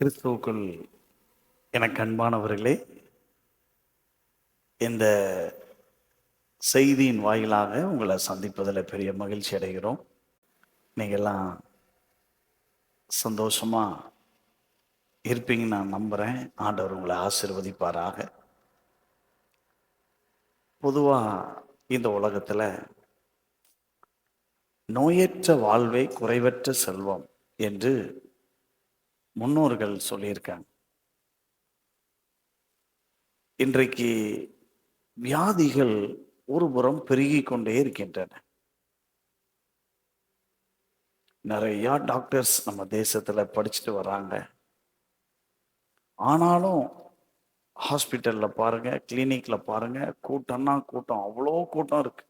கிறிஸ்துவுக்குள் எனக்கு அன்பானவர்களே இந்த செய்தியின் வாயிலாக உங்களை சந்திப்பதில் பெரிய மகிழ்ச்சி அடைகிறோம். நீங்கள்லாம் சந்தோஷமாக இருப்பீங்கன்னு நான் நம்புகிறேன் ஆண்டவர் உங்களை ஆசிர்வதிப்பாராக. பொதுவாக இந்த உலகத்தில் நோயற்ற வாழ்வை குறைவற்ற செல்வம் என்று முன்னோர்கள் சொல்லியிருக்காங்க. இன்றைக்கு வியாதிகள் ஒருபுறம் பெருகி கொண்டே இருக்கின்றன. நிறைய டாக்டர்ஸ் நம்ம தேசத்துல படிச்சுட்டு வராங்க. ஆனாலும் ஹாஸ்பிட்டல்ல பாருங்க கிளினிக்ல பாருங்க கூட்டம்னா கூட்டம் அவ்வளோ கூட்டம் இருக்கு.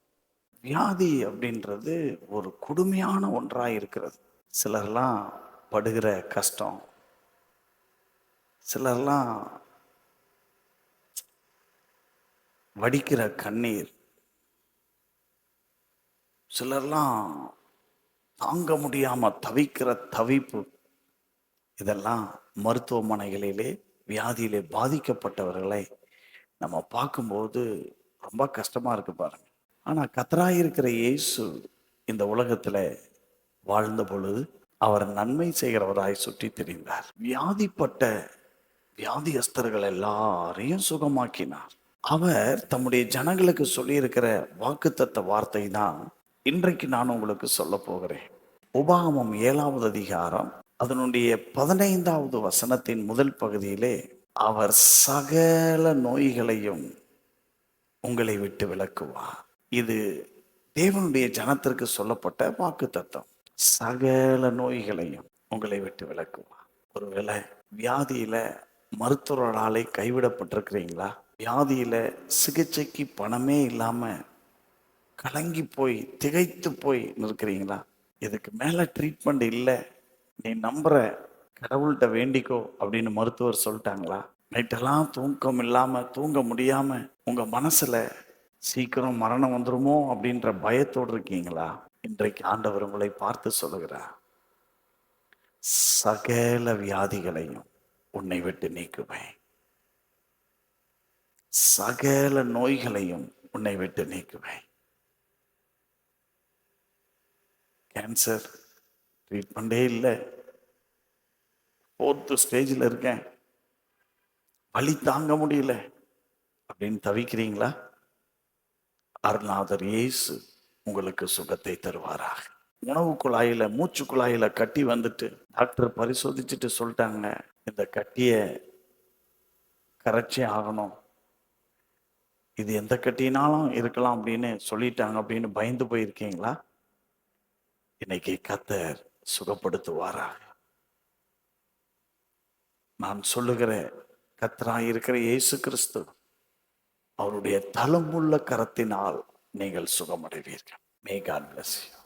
வியாதி அப்படின்றது ஒரு கொடுமையான ஒன்றா இருக்கிறது சிலர்லாம் படுகிற கஷ்டம் சிலர்லாம் வடிக்கிற கண்ணீர். சிலர்லாம் தாங்க முடியாம தவிக்கிற தவிப்பு. இதெல்லாம் மருத்துவமனைகளிலே வியாதியிலே பாதிக்கப்பட்டவர்களை நம்ம பார்க்கும்போது ரொம்ப கஷ்டமா இருக்கு பாருங்க. ஆனா கத்தராயிருக்கிற இயேசு இந்த உலகத்துல வாழ்ந்த பொழுது அவர் நன்மை செய்கிறவராய் சுற்றி தெரிந்தார். வியாதிப்பட்ட வியாதியஸ்தர்கள் எல்லாரையும் சுகமாக்கினார். அவர் தம்முடைய ஜனங்களுக்கு சொல்லியிருக்கிற வாக்குத்தத்த வார்த்தை தான் இன்றைக்கு நான் உங்களுக்கு சொல்ல போகிறேன். உபாகமம் ஏழாவது அதிகாரம் அதனுடைய பதினைந்தாவது வசனத்தின் முதல் பகுதியிலே அவர் சகல நோய்களையும் உங்களை விட்டு விளக்குவார் இது தேவனுடைய ஜனத்திற்கு சொல்லப்பட்ட வாக்கு தத்துவம் சகல நோய்களையும் உங்களை விட்டு விளக்குவார் ஒருவேளை வியாதியில மருத்துவர்களாலே கைவிடப்பட்டிருக்கிறீங்களா? வியாதியில் சிகிச்சைக்கு பணமே இல்லாமல் கலங்கி போய் திகைத்து போய் நிற்கிறீங்களா? இதுக்கு மேலே ட்ரீட்மெண்ட் இல்லை. நீ நம்புற கடவுள்கிட்ட வேண்டிக்கோ அப்படின்னு மருத்துவர் சொல்லிட்டாங்களா? நைட்டெல்லாம் தூக்கம் இல்லாமல் தூங்க முடியாமல் உங்கள் மனசில் சீக்கிரம் மரணம் வந்துருமோ அப்படின்ற பயத்தோடு இருக்கீங்களா? இன்றைக்கு ஆண்டவர் உங்களை பார்த்து சொல்லுகிறார். சகல வியாதிகளையும் உன்னை விட்டு நீக்குவேன். சகல நோய்களையும் உன்னை விட்டு நீக்குவேன். கேன்சர் ட்ரீட்மெண்டே இல்லை. ஃபோர்த்து ஸ்டேஜில் இருக்கேன். வழி தாங்க முடியல. அப்படின்னு தவிக்கிறீங்களா? அருணாதர் இயேசு உங்களுக்கு சுகத்தை தருவாராக. உணவு குழாயில மூச்சு குழாயில கட்டி வந்துட்டு டாக்டர் பரிசோதிச்சுட்டு சொல்லிட்டாங்க இந்த கட்டியை கரைச்சே ஆகணும். இது எந்த கட்டினாலும் இருக்கலாம் அப்படின்னு சொல்லிட்டாங்க அப்படின்னு பயந்து போயிருக்கீங்களா? இன்னைக்கு கத்தர் சுகப்படுத்துவாராக. நான் சொல்லுகிற கத்தராய் இருக்கிற இயேசு கிறிஸ்து அவருடைய தளமுள்ள கரத்தினால் நீங்கள் சுகமடைவீர்கள். May God bless you